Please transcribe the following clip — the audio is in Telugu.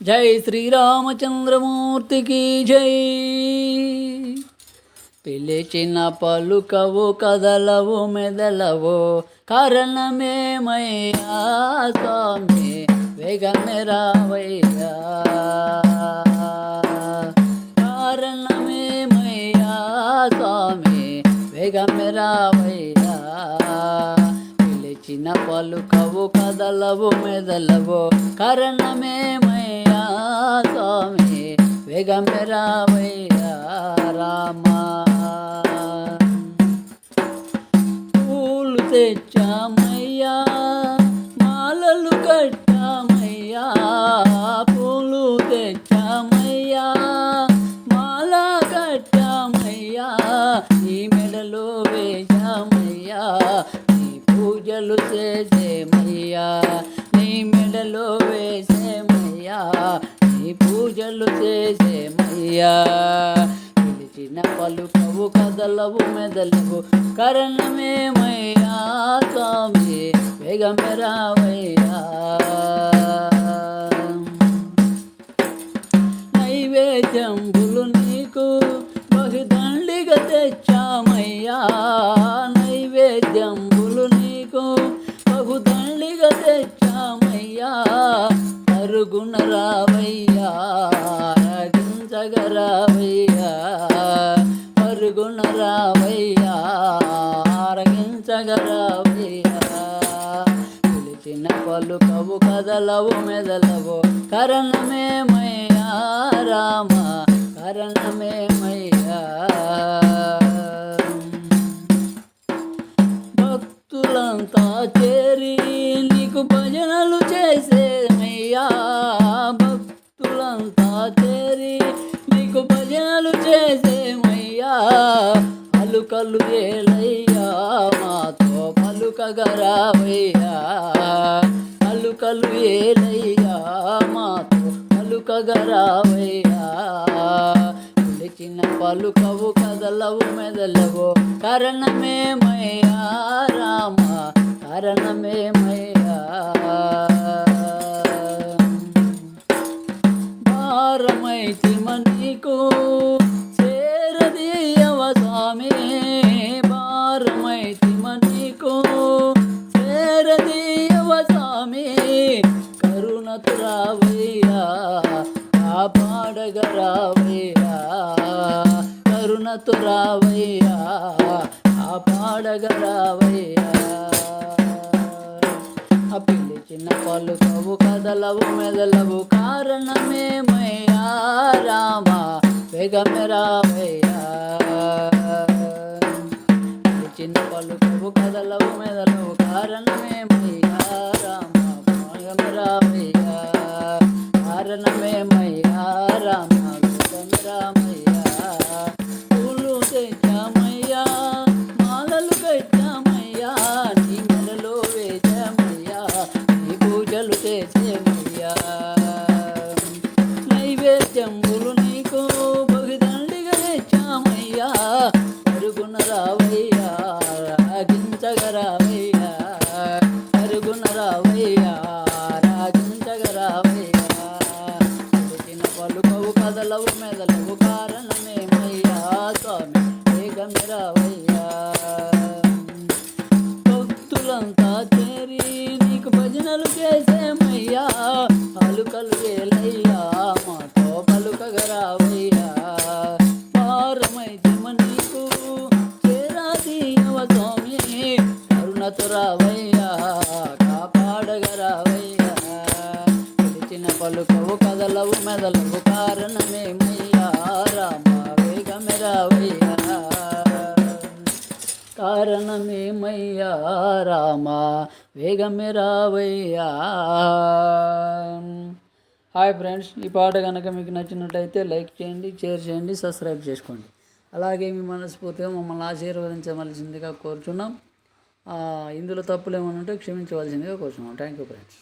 జై శ్రీరామచంద్రమూర్తికి జై పిలిచిన పలుకవు కదలవు మెదలవు కారణమేమయ్యా స్వామి వేగమే రావయ్యా కారణమేమయ్యా స్వామి వేగమే రావయ్యా పిలిచిన పలుకవు కదలవు మెదలవు. కరణమేమయ్యా స్వామి? వేగమెరామయ్యా రామా. పూలు తెచ్చామయ్యా మాలలు కట్టామయ్యా పూలు తెచ్చామయ్యా మాల కట్టామయ్యా నీ మెడలో వేశామయ్యా నీ పూజలు చేసేమయ్యా నీ మెడలో వేసేమయ్యా నీ పూజలు చేసేమయ్యా పిలిచిన పలుకవు కదలవు మెదలవు కరణమేమయ్యా స్వామి వేగమెరావయ్యా నైవేద్యంబులు నీకు బహుదండిగా తెచ్చామయ్యా. అరుగున రావయ్యా రగించగరావయ్యా అరుగున రావయ్యా రగించగరావయ్యా పిలిచిన పలుకవు కదలవు మెదలవు కరణమేమయ్యా రామ కరణమేమయ్యా. భక్తులంతా చేరి నీకు భజనలు చేసే చేసేమయ్యా భక్తులంతా చేరి నీకు భజనలు చేసేమయ్యా. అలుకలు ఏలయ్యా మాతో పలుకగరావయ్యా. అలుకలు ఏలయ్యా మాతో పలుకగరావయ్యా. చిన్న పలుకవు కదలవు మెదలవు కరణమేమయ్యా రామ కరణమేమయ్యా. భారమైతిమ నీకు చేరదీయవ స్వామి భారమైతిమ నీకు చేరదీయవ స్వామి కరుణతు రావయ్యా కాపాడగరావయ్యా కరుణతు రావయ్యా కాపాడగరావయ్యా ఆ పాలు పలుకవు కదలవు మెదలవు కారణమేమయ్యా? రామ వేగమే చిన్న పాలు పలుకవు కదలవు మెదలవు కారణమేమయ్యా? రామ వేగమే రావయ్యా. కారణమేమయ్యా? రామ వేగమరామయ్యా పూలు తెచ్చామయ్యా మాలలు కట్టామయ్యా నీకు బహుదండిగా తెచ్చామయ్యా అరుగున రావయ్యా రాగించగరావయ్యా అరుగున రావయ్యా రాగించగరావయ్యా పలికిన పలుకవు కదలవు మెదలవు కారణమేమయ్యా? స్వామి వేగమే రావయ్యా. భక్తులంతా చేరి నీకు భజనలు చేసేమయ్యా? అలుకలు ఏలయ్యా రావయ్యా కాపాడగరావయ్యా పిలిచిన పలుకవు కదలవు మెదలవు కారణమేమయ్యా? రామ వేగమే రావయ్యా. కారణమేమయ్యా? రామా వేగమే రావయ్యా. హాయ్ ఫ్రెండ్స్ ఈ పాట కనుక మీకు నచ్చినట్టయితే లైక్ చేయండి షేర్ చేయండి సబ్స్క్రైబ్ చేసుకోండి. అలాగే మీ మనస్ఫూర్తిగా మమ్మల్ని ఆశీర్వదించవలసిందిగా కోరుచున్నాం. ఇందులో తప్పులు ఏమైనా ఉంటే క్షమించవలసిందిగా కోరుచున్నాం. Thank you friends